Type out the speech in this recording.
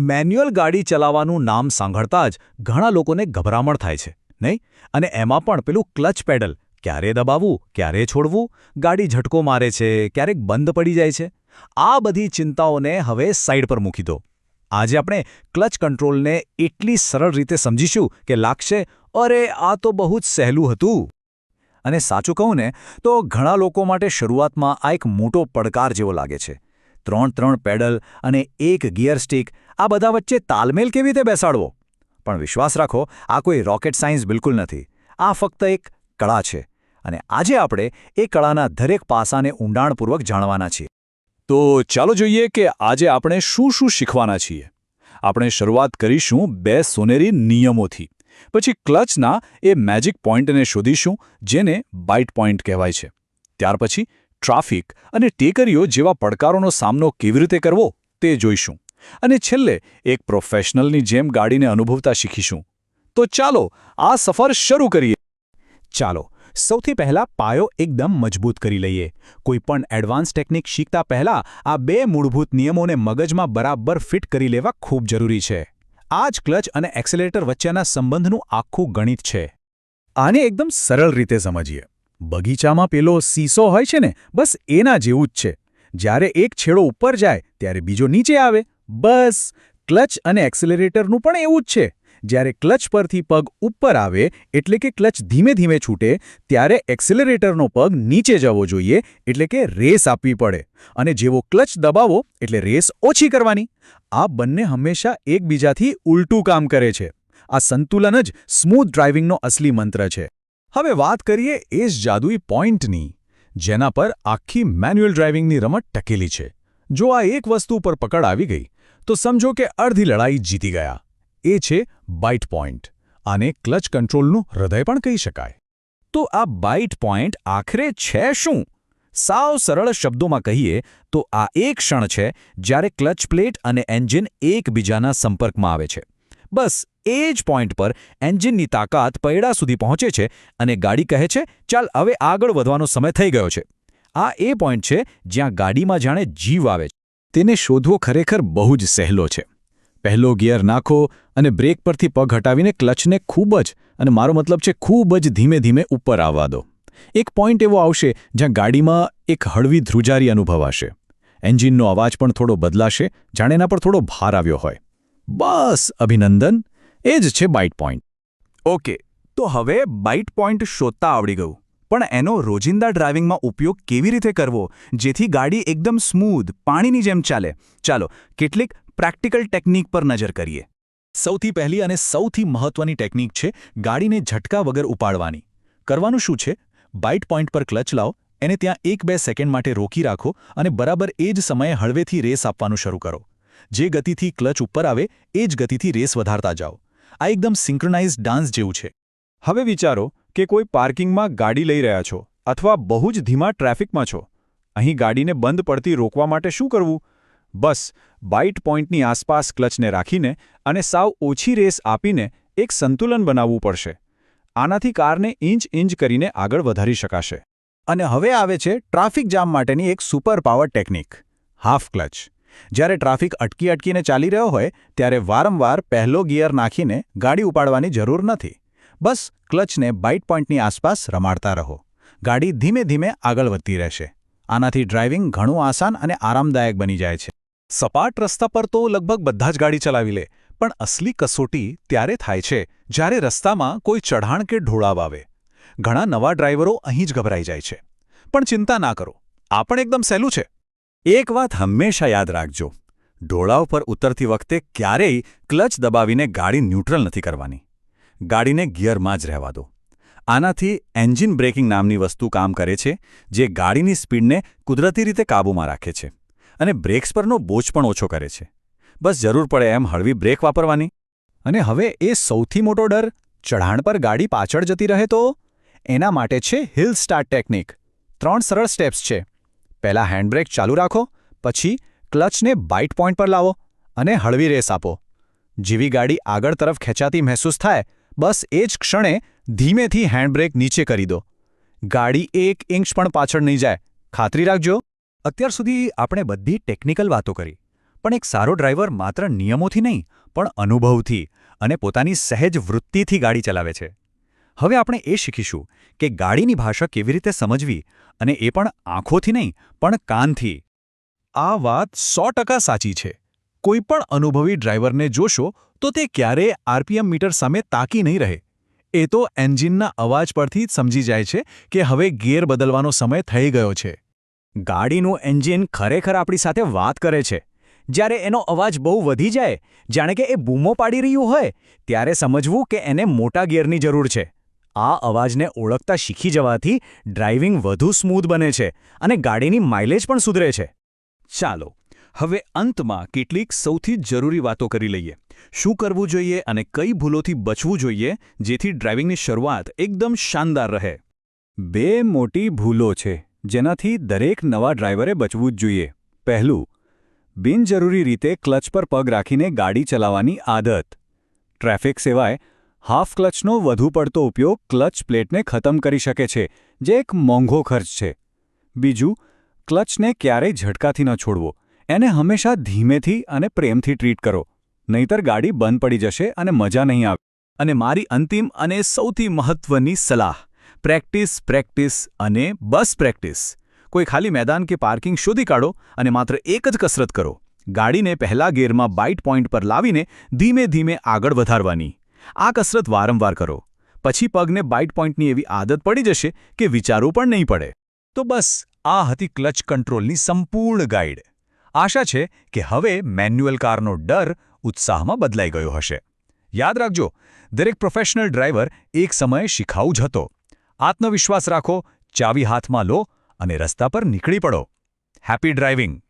Manual ગાડી ચલાવવાનું નામ સાંભળતા જ ઘણા લોકોને ગભરામણ થાય છે, નહીં? અને એમાં પણ પેલું ક્લચ પેડલ, ક્યારે દબાવવું, ક્યારે છોડવું, ગાડી ઝટકો મારે છે, ક્યારેક બંધ પડી જાય છે, આ બધી ચિંતાઓને હવે સાઈડ પર મૂકી દો. આજે આપણે ક્લચ કંટ્રોલને એટલી સરળ રીતે સમજીશું કે લાગશે, અરે, આ તો બહુ જ સહેલું હતું. અને સાચું કહું ને, તો ઘણા લોકો માટે શરૂઆતમાં આ એક મોટો પડકાર જેવો લાગે છે. ત્રણ ત્રણ પેડલ અને એક ગિયર સ્ટિક, આ બધા વચ્ચે તાલમેલ કેવી રીતે બેસાડવો? પણ વિશ્વાસ રાખો, આ કોઈ રોકેટ સાયન્સ બિલકુલ નથી. આ ફક્ત એક કળા છે અને આજે આપણે એ કળાના દરેક પાસાને ઊંડાણપૂર્વક જાણવાના છીએ. તો ચાલો જોઈએ કે આજે આપણે શું શું શીખવાના છીએ. આપણે શરૂઆત કરીશું બે સોનેરી નિયમોથી. પછી ક્લચના એ મેજિક પોઈન્ટને શોધીશું, જેને બાઇટ પોઈન્ટ કહેવાય છે. ત્યાર પછી ટ્રાફિક અને ટેકરીઓ જેવા પડકારોનો સામનો કેવી રીતે કરવો તે જોઈશું. અને છેલ્લે એક પ્રોફેશનલની જેમ ગાડીને અનુભવતા શીખીશું. તો ચાલો આ સફર શરૂ કરીએ. ચાલો, સૌથી પહેલા પાયો એકદમ મજબૂત કરી લઈએ. કોઈપણ એડવાન્સ ટેકનિક શીખતા પહેલા આ બે મૂળભૂત નિયમોને મગજમાં બરાબર ફિટ કરી લેવા ખૂબ જરૂરી છે. આ જ ક્લચ અને એક્સેલેટર વચ્ચેના સંબંધનું આખું ગણિત છે. આને એકદમ સરળ રીતે સમજીએ. બગીચામાં પેલો સીસો હોય છે ને, બસ એના જેવું જ છે. જ્યારે એક છેડો ઉપર જાય, ત્યારે બીજો નીચે આવે. બસ, ક્લચ અને એક્સેલરેટરનું પણ એવું જ છે. જ્યારે ક્લચ પરથી પગ ઉપર આવે, એટલે કે ક્લચ ધીમે ધીમે છૂટે, ત્યારે એક્સેલરેટરનો પગ નીચે જવો જોઈએ, એટલે કે રેસ આપવી પડે. અને જેવો ક્લચ દબાવો, એટલે રેસ ઓછી કરવાની. આ બંને હંમેશા એકબીજાથી ઉલટું કામ કરે છે. આ સંતુલન જ સ્મૂથ ડ્રાઇવિંગનો અસલી મંત્ર છે. હવે વાત કરીએ એ જ જાદુઈ પોઈન્ટની, જેના પર આખી મેન્યુઅલ ડ્રાઇવિંગની રમત ટકેલી છે. જો આ એક વસ્તુ પર પકડ આવી ગઈ, તો સમજો કે અડધી લડાઈ જીતી ગયા. એ છે બાઇટ પોઈન્ટ. આને ક્લચ કંટ્રોલનું હૃદય પણ કહી શકાય. તો આ બાઇટ પોઈન્ટ આખરે છે શું? સાવ સરળ શબ્દોમાં કહીએ, તો આ એક ક્ષણ છે જ્યારે ક્લચ પ્લેટ અને એન્જિન એકબીજાના સંપર્કમાં આવે છે. બસ એ જ પોઈન્ટ પર એન્જિનની તાકાત પૈડા સુધી પહોંચે છે અને ગાડી કહે છે, ચાલ, હવે આગળ વધવાનો સમય થઈ ગયો છે. આ એ પોઈન્ટ છે જ્યાં ગાડીમાં જાણે જીવ આવે છે. તેને શોધવો ખરેખર બહુ જ સહેલો છે. પહેલો ગિયર નાખો અને બ્રેક પરથી પગ હટાવીને ક્લચને ખૂબ જ, અને મારો મતલબ છે ખૂબ જ ધીમે ધીમે ઉપર આવવા દો. એક પોઈન્ટ એવો આવશે જ્યાં ગાડીમાં એક હળવી ધ્રુજારી અનુભવાશે. એન્જિનનો અવાજ પણ થોડો બદલાશે જાણે એના પર થોડો ભાર આવ્યો હોય. બસ, અભિનંદન! એ જ છે બાઇટ પોઈન્ટ ઓકે તો હવે બાઇટ પોઈન્ટ શોધતા આવડી ગયું. પણ એનો રોજિંદા ડ્રાઇવિંગમાં ઉપયોગ કેવી રીતે કરવો? જેથી ગાડી એકદમ સ્મૂધ પાણીની જેમ ચાલે. ચાલો કેટલીક પ્રેક્ટિકલ ટેકનિક પર નજર કરીએ. સૌથી પહેલી અને સૌથી મહત્વની ટેકનિક છે ગાડીને ઝટકા વગર ઉપાડવાની. કરવાનું શું છે? બાઇટ પોઈન્ટ પર ક્લચ લાવો એને ત્યાં એક બે સેકન્ડ માટે રોકી રાખો અને બરાબર એ જ સમયે હળવેથી રેસ આપવાનું શરૂ કરો. જે ગતિથી ક્લચ ઉપર આવે એ જ ગતિથી રેસ વધારતા જાઓ. આ એકદમ સિંક્રનાઇઝ ડાન્સ જેવું છે. હવે વિચારો કે કોઈ પાર્કિંગમાં ગાડી લઈ રહ્યા છો અથવા બહુ જ ધીમા ટ્રાફિકમાં છો. અહીં ગાડીને બંધ પડતી રોકવા માટે શું કરવું? બસ, બાઇટ પોઈન્ટની આસપાસ ક્લચને રાખીને અને સાવ ઓછી રેસ આપીને એક સંતુલન બનાવવું પડશે. આનાથી કારને ઇંચ ઇંચ કરીને આગળ વધારી શકાશે. અને હવે આવે છે ટ્રાફિક જામ માટેની એક super power technique, half clutch. જ્યારે ટ્રાફિક અટકી અટકીને ચાલી રહ્યો હોય, ત્યારે વારંવાર પહેલો ગિયર નાખીને ગાડી ઉપાડવાની જરૂર નથી. બસ ક્લચને બાઇટ પોઈન્ટની આસપાસ રમાડતા રહો. ગાડી ધીમે ધીમે આગળ વધતી રહેશે. આનાથી ડ્રાઇવિંગ ઘણું આસાન અને આરામદાયક બની જાય છે. સપાટ રસ્તા પર તો લગભગ બધા જ ગાડી ચલાવી લે, પણ અસલી કસોટી ત્યારે થાય છે જ્યારે રસ્તામાં કોઈ ચઢાણ કે ઢોળાવ આવે. ઘણા નવા ડ્રાઈવરો અહીં જ ગભરાઈ જાય છે. પણ ચિંતા ના કરો. આ પણ એકદમ સહેલું છે. એક વાત હંમેશા યાદ રાખજો. ઢોળાવ પર ઉતરતી વખતે ક્યારેય ક્લચ દબાવીને ગાડી ન્યુટ્રલ નથી કરવાની. ગાડીને ગિયરમાં જ રહેવા દો. આનાથી એન્જિન બ્રેકિંગ નામની વસ્તુ કામ કરે છે, જે ગાડીની સ્પીડને કુદરતી રીતે કાબૂમાં રાખે છે અને બ્રેક્સ પરનો બોજ પણ ઓછો કરે છે. બસ જરૂર પડે એમ હળવી બ્રેક વાપરવાની. અને હવે એ સૌથી મોટો ડર, ચઢાણ પર ગાડી પાછળ જતી રહે તો? એના માટે છે હિલ સ્ટાર્ટ ટેકનિક. ત્રણ સરળ સ્ટેપ્સ છે. પહેલાં હેન્ડબ્રેક ચાલુ રાખો, પછી ક્લચને બાઇટ પોઈન્ટ પર લાવો અને હળવી રેસ આપો. જેવી ગાડી આગળ તરફ ખેંચાતી મહેસૂસ થાય, બસ એ જ ક્ષણે ધીમેથી હેન્ડબ્રેક નીચે કરી દો. ગાડી એક ઇંચ પણ પાછળ નહીં જાય. ખાતરી રાખજો. અત્યાર સુધી આપણે બધી ટેકનિકલ વાતો કરી, પણ એક સારો ડ્રાઈવર માત્ર નિયમોથી નહીં, પણ અનુભવથી અને પોતાની સહેજ વૃત્તિથી ગાડી ચલાવે છે. હવે આપણે એ શીખીશું કે ગાડીની ભાષા કેવી રીતે સમજવી અને એ પણ આંખોથી નહીં, પણ કાનથી. આ વાત સો સાચી છે. કોઈ પણ અનુભવી ડ્રાઈવરને જોશો, તો તે ક્યારેય આરપીએમ મીટર સામે તાકી નહીં રહે. એ તો એન્જિનના અવાજ પરથી જ સમજી જાય છે કે હવે ગિયર બદલવાનો સમય થઈ ગયો છે. ગાડીનું એન્જિન ખરેખર આપણી સાથે વાત કરે છે. જ્યારે એનો અવાજ બહુ વધી જાય, જાણે કે એ બૂમો પાડી રહ્યું હોય, ત્યારે સમજવું કે એને મોટા ગિયરની જરૂર છે. આ અવાજને ઓળખતા શીખી જવાથી ડ્રાઇવિંગ વધુ સ્મૂધ બને છે અને ગાડીની માઇલેજ પણ સુધરે છે. ચાલો, હવે અંતમાં કેટલીક સૌથી જરૂરી વાતો કરી લઈએ. શું કરવું જોઈએ અને કઈ ભૂલોથી બચવું જોઈએ જેથી ડ્રાઇવિંગની શરૂઆત એકદમ શાનદાર રહે? બે મોટી ભૂલો છે જેનાથી દરેક નવા ડ્રાઈવરે બચવું જ જોઈએ. પહેલું, બિનજરૂરી રીતે ક્લચ પર પગ રાખીને ગાડી ચલાવવાની આદત. ટ્રાફિક સિવાય હાફ ક્લચનો વધુ પડતો ઉપયોગ ક્લચ પ્લેટને ખતમ કરી શકે છે, જે એક મોંઘો ખર્ચ છે. બીજું, ક્લચને ક્યારેય ઝટકાથી ન છોડવો. એને હંમેશા ધીમેથી અને પ્રેમથી ટ્રીટ કરો. નહીતર ગાડી બંધ પડી જશે અને મજા નહીં આવે. અને મારી અંતિમ અને સૌથી મહત્વની સલાહ, પ્રેક્ટિસ પ્રેક્ટિસ અને બસ પ્રેક્ટિસ. કોઈ ખાલી મેદાન કે પાર્કિંગ શોધી કાઢો અને માત્ર એક જ કસરત કરો. ગાડીને પહેલા ગેરમાં બાઇટ પોઈન્ટ પર લાવીને ધીમે ધીમે આગળ વધારવાની. આ કસરત વારંવાર કરો. પછી પગને બાઇટ પોઈન્ટની એવી આદત પડી જશે કે વિચારવું પણ નહીં પડે. તો બસ, આ હતી ક્લચ કંટ્રોલની સંપૂર્ણ ગાઈડ. આશા છે કે હવે મેન્યુઅલ કારનો ડર ઉત્સાહમાં બદલાઈ ગયો હશે. યાદ રાખજો, દરેક પ્રોફેશનલ ડ્રાઈવર એક સમયે શીખાવું જ હતો. આત્મવિશ્વાસ રાખો, ચાવી હાથમાં લો અને રસ્તા પર નીકળી પડો. Happy driving